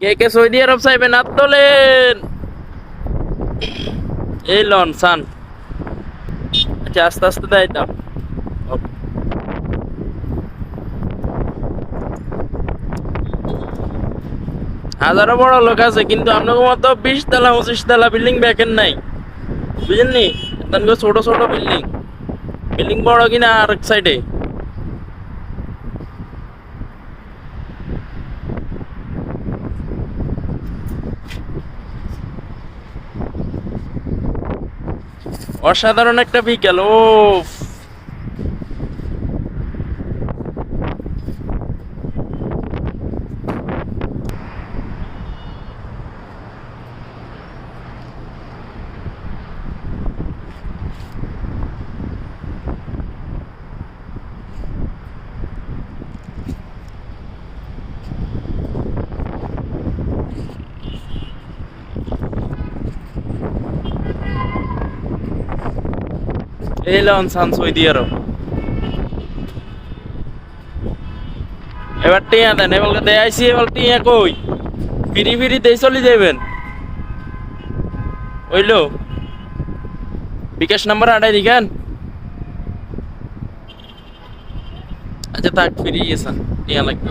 কে কে Saudi আরব চাইবেন হাত তোলেন? এই লন, সান। আচ্ছা আস্তে আস্তে দেয় দাও হাজারো বড় লোক আছে, কিন্তু আপনাকে মতো বিশ তালা, পঁচিশ তালা বিল্ডিং ব্যাকের নাই। বুঝলেননি তানকে ছোট ছোট বিল্ডিং। বিল্ডিং বড় কিনা আর এক সাইডে অসাধারণ একটা বিকেল ও এই লন সান সৌদি আরব এবার টিয়া দেন, এবার দেয় আইসি এবার টিয়া কই? ফিরি ফিরি দেই চলে যাবেন ওইলো। বিকাশ নাম্বার আড়াই দিকেন। আচ্ছা থাক ফিরি গেছেন টিয়া লাগবে।